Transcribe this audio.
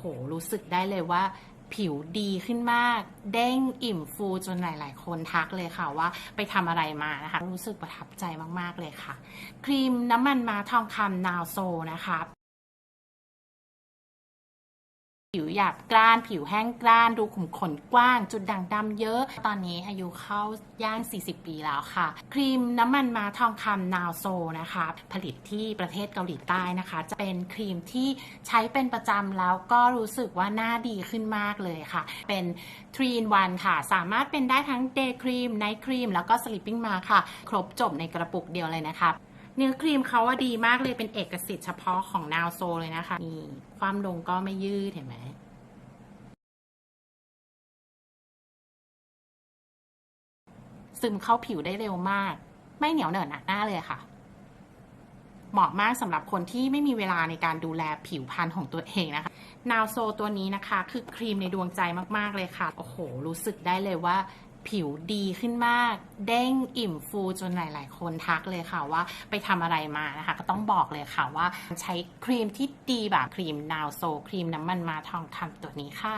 โห รู้สึกได้เลยว่าผิวดีขึ้นมาก เด้งอิ่มฟูจนหลาย ๆ คนทักเลยค่ะว่าไปทำอะไรมานะคะ รู้สึกประทับใจมาก ๆ เลยค่ะ ครีมน้ำมันมาทองคำนาวโซนะคะ ผิวหยาบกร้าน ผิวแห้งกร้าน ดูขุมขนกว้าง จุดด่างดำเยอะ ตอนนี้อายุเข้าย่าง 40 ปีแล้วค่ะ ครีมน้ำมันมาทองคำนาวโซนะคะ ผลิตที่ประเทศเกาหลีใต้นะคะ จะเป็นครีมที่ใช้เป็นประจำแล้วก็รู้สึกว่าหน้าดีขึ้นมากเลยค่ะ เป็น3 in 1ค่ะ สามารถเป็นได้ทั้ง day cream night cream แล้วก็ sleeping mask ค่ะ ครบจบในกระปุกเดียวเลยนะคะ เนื้อครีมเขาว่าดีมากเลยเป็นเอกสิทธิ์เฉพาะของนาวโซเลยนะคะนี่ความลงก็ไม่ยืดเห็นไหมซึมเข้าผิวได้เร็วมาก ไม่เหนียวเหนอะหนักหน้าเลยค่ะ เหมาะมากสำหรับคนที่ไม่มีเวลาในการดูแลผิวพรรณของตัวเองนะคะนาวโซตัวนี้นะคะ คือครีมในดวงใจมาก ๆ เลยค่ะ โอ้โห รู้สึกได้เลยว่า ผิวดีขึ้นมาก เด้งอิ่มฟูจนหลาย ๆ คนทักเลยค่ะว่าไปทำอะไรมานะคะ ก็ต้องบอกเลยค่ะว่าใช้ครีมที่ดีแบบครีมนาวโซครีมน้ำมันมาทองคำตัวนี้ค่ะ